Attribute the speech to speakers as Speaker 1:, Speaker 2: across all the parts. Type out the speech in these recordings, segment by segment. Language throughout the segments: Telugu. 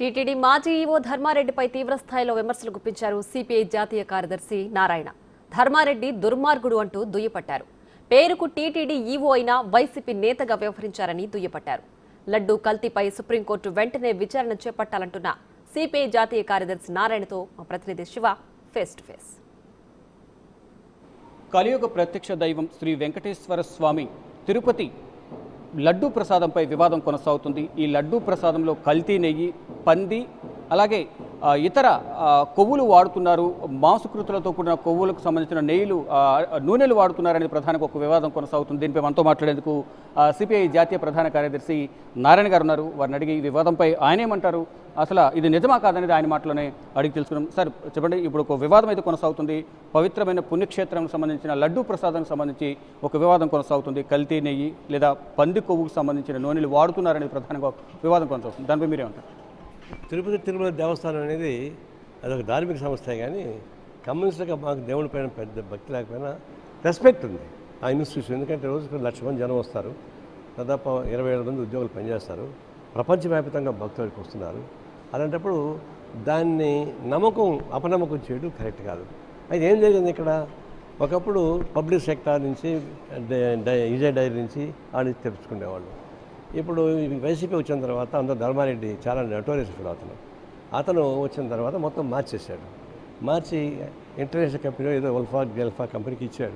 Speaker 1: టీటీడీ మాజీ ఈవో ధర్మారెడ్డిపై తీవ్రస్థాయిలో విమర్శలు గుప్పించారు సిపిఐ జాతీయ కార్యదర్శి నారాయణ. ధర్మారెడ్డి దుర్మార్గుడు అంటూ దుయ్యపట్టారు. పేరుకు టీటీడీ ఈవో అయినా వైసీపీ నేతగా వ్యవహరించారని దుయ్యపట్టారు. లడ్డూ కల్తీపై సుప్రీంకోర్టు వెంటనే విచారణ చేపట్టాలంటున్న సిపిఐ జాతీయ కార్యదర్శి నారాయణతో మా ప్రతినిధి శివ ఫేస్ టు ఫేస్.
Speaker 2: కలియుగ ప్రత్యక్ష దైవం శ్రీ వెంకటేశ్వర స్వామి తిరుపతి లడ్డూ ప్రసాదంపై వివాదం కొనసాగుతుంది. ఈ లడ్డూ ప్రసాదంలో కల్తీ నెయ్యి పంది అలాగే ఇతర కొవ్వులు వాడుతున్నారు. మాంసకృతులతో కూడిన కొవ్వులకు సంబంధించిన నెయ్యిలు నూనెలు వాడుతున్నారనేది ప్రధానికి ఒక వివాదం కొనసాగుతుంది. దీనిపై మనతో మాట్లాడేందుకు సిపిఐ జాతీయ ప్రధాన కార్యదర్శి నారాయణ గారు ఉన్నారు. వారిని అడిగి ఈ వివాదంపై ఆయనేమంటారు? అసలు ఇది నిజమా కాదనేది ఆయన మాటలోనే అడిగి తెలుసుకున్నాం. సార్ చెప్పండి ఇప్పుడు ఒక వివాదం అయితే కొనసాగుతుంది. పవిత్రమైన పుణ్యక్షేత్రానికి సంబంధించిన లడ్డూ ప్రసాదానికి సంబంధించి ఒక వివాదం కొనసాగుతుంది. కల్తీ నెయ్యి లేదా పంది కొవ్వుకు సంబంధించిన నూనెలు వాడుతున్నారనేది ప్రధానంగా ఒక వివాదం కొనసాగుతుంది. దానిపై మీరేమంటారు?
Speaker 3: తిరుపతి తిరుమల దేవస్థానం అనేది అదొక ధార్మిక సంస్థ కానీ కమ్యూనిస్టులకు మాకు దేవుడి పైన పెద్ద భక్తి లేకపోయినా రెస్పెక్ట్ ఉంది. ఆ ఇన్స్టిట్యూషన్. ఎందుకంటే రోజుకు లక్ష మంది జనం వస్తారు. దాదాపు ఇరవై ఏడు మంది ఉద్యోగులు పనిచేస్తారు. ప్రపంచవ్యాప్తంగా భక్తులకు వస్తున్నారు. అలాంటప్పుడు దాన్ని నమ్మకం అపనమ్మకం చేయడం కరెక్ట్ కాదు. అయితే ఏం జరిగింది ఇక్కడ? ఒకప్పుడు పబ్లిక్ సెక్టార్ నుంచి డ- విజయ్ డైరీ నుంచి ఆడి తెప్పించుకునేవాళ్ళు. ఇప్పుడు వైసీపీ వచ్చిన తర్వాత అందరూ ధర్మారెడ్డి చాలా నటోరియస్ ఫీల్ అతను అతను వచ్చిన తర్వాత మొత్తం మార్చేశాడు. మార్చి ఇంటర్నేషనల్ కంపెనీ ఏదో ఉల్ఫా గెల్ఫా కంపెనీకి ఇచ్చాడు.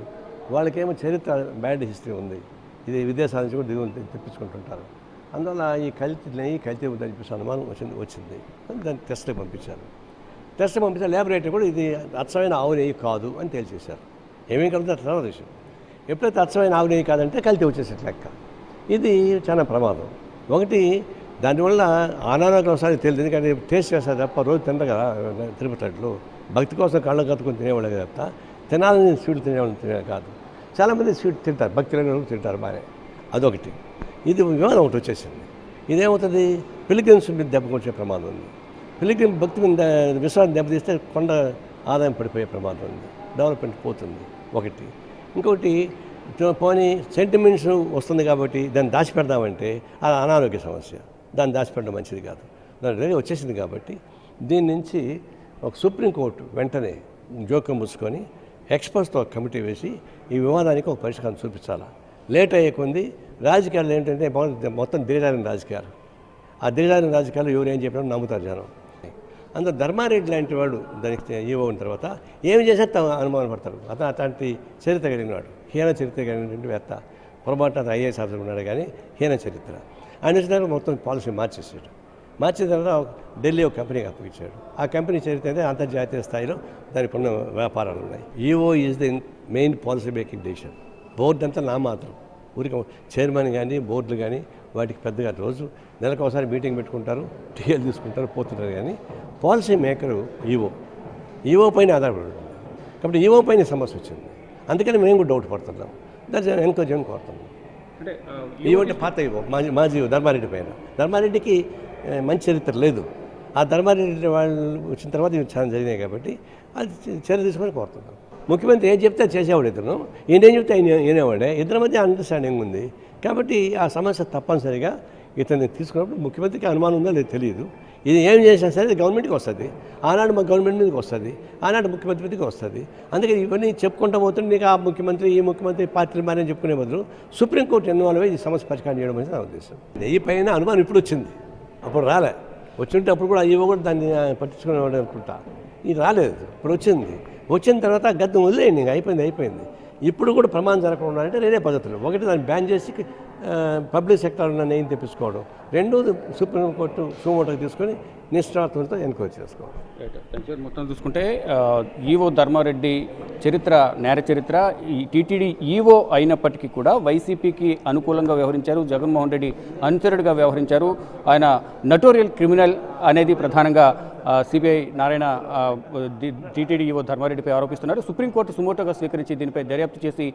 Speaker 3: వాళ్ళకేమో చరిత్ర బ్యాడ్ హిస్టరీ ఉంది. ఇది విదేశాల నుంచి కూడా దిగువ తెప్పించుకుంటుంటారు. అందువల్ల ఈ కల్తీ నెయ్యి కల్తీ ఉందని చెప్పేసి అనుమానం వచ్చింది వచ్చింది. దాన్ని టెస్ట్కి పంపించారు. టెస్ట్ పంపించారు. ల్యాబొరేటరీ కూడా ఇది అచ్చమైన ఆవు నెయ్యి కాదు అని తేల్చేశారు. ఏమేమి కలుగుతుంది తర్వాత విషయం ఎప్పుడైతే అచ్చమైన ఆవు నెయ్యి కాదంటే కల్తీ వచ్చేసేట లెక్క. ఇది చాలా ప్రమాదం. ఒకటి దానివల్ల ఆనారోగ్యం ఒకసారి తెలియదు ఎందుకంటే టేస్ట్ చేస్తారు తప్ప రోజు తినరు కదా తిరుపతి భక్తి కోసం కళ్ళ కత్తుకొని తినేవాళ్ళు తప్ప తినాలని స్వీట్ తినేవాళ్ళు తినే కాదు. చాలామంది స్వీట్ తింటారు. భక్తి తింటారు బాగానే. అదొకటి. ఇది విమానం ఒకటి వచ్చేసింది. ఇదేమవుతుంది? పిలిగ్రిమ్స్ మీద దెబ్బకొచ్చే ప్రమాదం ఉంది. పిలిగ్రిమ్ భక్తి మీద విశ్వాసం దెబ్బతీస్తే కొండ ఆదాయం పడిపోయే ప్రమాదం ఉంది. డెవలప్మెంట్ పోతుంది ఒకటి. ఇంకొకటి పోనీ సెంటిమెంట్స్ వస్తుంది కాబట్టి దాన్ని దాచిపెడదామంటే అది అనారోగ్య సమస్య. దాన్ని దాచిపెట్టడం మంచిది కాదు. దాని రెడీ వచ్చేసింది కాబట్టి దీని నుంచి ఒక సుప్రీంకోర్టు వెంటనే జోక్యం పుచ్చుకొని ఎక్స్పర్ట్స్తో కమిటీ వేసి ఈ వివాదానికి ఒక పరిష్కారం చూపించాలా. లేట్ అయ్యే కొంది రాజకీయాలు ఏంటంటే మొత్తం- మొత్తం దిగజారిన రాజకీయాలు. ఆ దిగజారిన రాజకీయాలు ఎవరు ఏం చెప్పినా నమ్ముతారు జనం. అందులో ధర్మారెడ్డి లాంటి వాడు దానికి ఈవో ఉన్న తర్వాత ఏమి చేసినా అనుమానం అనుమానపడతారు అతను అట్లాంటి చరిత్ర కలిగినవాడు హీన చరిత్ర కలిగినటువంటి వేత్త. పొరపాటు అతను ఐఏఎస్ ఆఫీసర్ ఉన్నాడు కానీ హీన చరిత్ర. ఆయన వచ్చిన మొత్తం పాలసీ మార్చేసాడు మార్చిన తర్వాత ఢిల్లీ ఒక కంపెనీకి అప్పగించాడు. ఆ కంపెనీ చరిత్ర అయితే అంతర్జాతీయ స్థాయిలో దానికి ఉన్న వ్యాపారాలు ఉన్నాయి. EO is the main policy making decision. Board అంతా నా మాత్రం ఊరికి చైర్మన్ కానీ బోర్డులు కానీ వాటికి పెద్దగా రోజు నెలకు ఒకసారి మీటింగ్ పెట్టుకుంటారు టీఎల్ తీసుకుంటారు పోతుంటారు కానీ పాలసీ మేకరు ఈవో. ఈవో పైన ఆధారపడి ఉంటుంది. కాబట్టి ఈవో పైన సమస్య వచ్చింది. అందుకని మేము కూడా డౌట్ పడుతున్నాం దాన్ని ఎంక్వైరీ చేయని కోరుతున్నాం.
Speaker 2: అంటే
Speaker 3: ఈవో అంటే పాత ఈవో. మాజీ మాజీ ధర్మారెడ్డి పైన. ధర్మారెడ్డికి మంచి చరిత్ర లేదు. ఆ ధర్మారెడ్డి వాళ్ళు వచ్చిన తర్వాత ఇవి చాలా జరిగినాయి కాబట్టి అది చర్య తీసుకొని కోరుతున్నాం. ముఖ్యమంత్రి ఏం చెప్తే చేసేవాడు ఇతను. ఈయన ఏం చెప్తే ఆయన వినేవాడే. ఇద్దరి మధ్య అండర్స్టాండింగ్ ఉంది. కాబట్టి ఆ సమస్య తప్పనిసరిగా ఇతన్ని తీసుకున్నప్పుడు ముఖ్యమంత్రికి అనుమానం ఉందో లేదు తెలియదు. ఇది ఏం చేసినా సరే ఇది గవర్నమెంట్కి వస్తుంది. ఆనాడు మా గవర్నమెంట్ మీదకి వస్తుంది. ఆనాడు ముఖ్యమంత్రి మీదకి వస్తుంది. అందుకే ఇవన్నీ చెప్పుకుంటూ పోతుంటే నీకు ఆ ముఖ్యమంత్రి ఈ ముఖ్యమంత్రి పార్టీలు మారని చెప్పుకునే బదులు సుప్రీంకోర్టు ఇన్వాల్వ్ అయ్యి ఈ సమస్య పరిష్కారం చేయడం అనేది నా ఉద్దేశం. నెయ్యి పైన అనుమానం ఇప్పుడు వచ్చింది. అప్పుడు రాలే. వచ్చింటే అప్పుడు కూడా అయ్యో కూడా దాన్ని పట్టించుకునేవాడు అనుకుంటా. ఇది రాలేదు. ఇప్పుడు వచ్చింది. వచ్చిన తర్వాత గద్దె వదిలేయండి ఇంకా అయిపోయింది అయిపోయింది. ఇప్పుడు కూడా ప్రమాదం జరగకుండా ఉండాలంటే రెండే పద్ధతులు. ఒకటి దాన్ని బ్యాన్ చేసి పబ్లిక్ సెక్టర్ ఉన్న నెయ్యిని తెప్పించుకోవడం? రెండోది సుప్రీంకోర్టు సుమోటోకి తీసుకొని నిష్ఠార్థంతో ఎన్క్వైరీ
Speaker 2: చేసుకోవాలి. మొత్తం చూసుకుంటే ఈవో ధర్మారెడ్డి చరిత్ర నేర చరిత్ర ఈ టీటీడీ ఈవో అయినప్పటికీ కూడా వైసీపీకి అనుకూలంగా వ్యవహరించారు. జగన్మోహన్ రెడ్డి అనుచరుడిగా వ్యవహరించారు. ఆయన నటోరియల్ క్రిమినల్ అనేది ప్రధానంగా సిబిఐ నారాయణ టీటీడీ ఈవో ధర్మారెడ్డిపై ఆరోపిస్తున్నారు. సుప్రీంకోర్టు సుమోటోగా స్వీకరించి దీనిపై దర్యాప్తు చేసి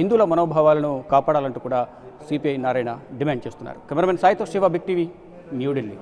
Speaker 2: హిందువుల మనోభావాలను కాపాడాలంటూ కూడా సిపిఐ నారాయణ డిమాండ్ చేస్తున్నారు. కెమెరామెన్ సాయితో శివ బిగ్ టీవీ న్యూఢిల్లీ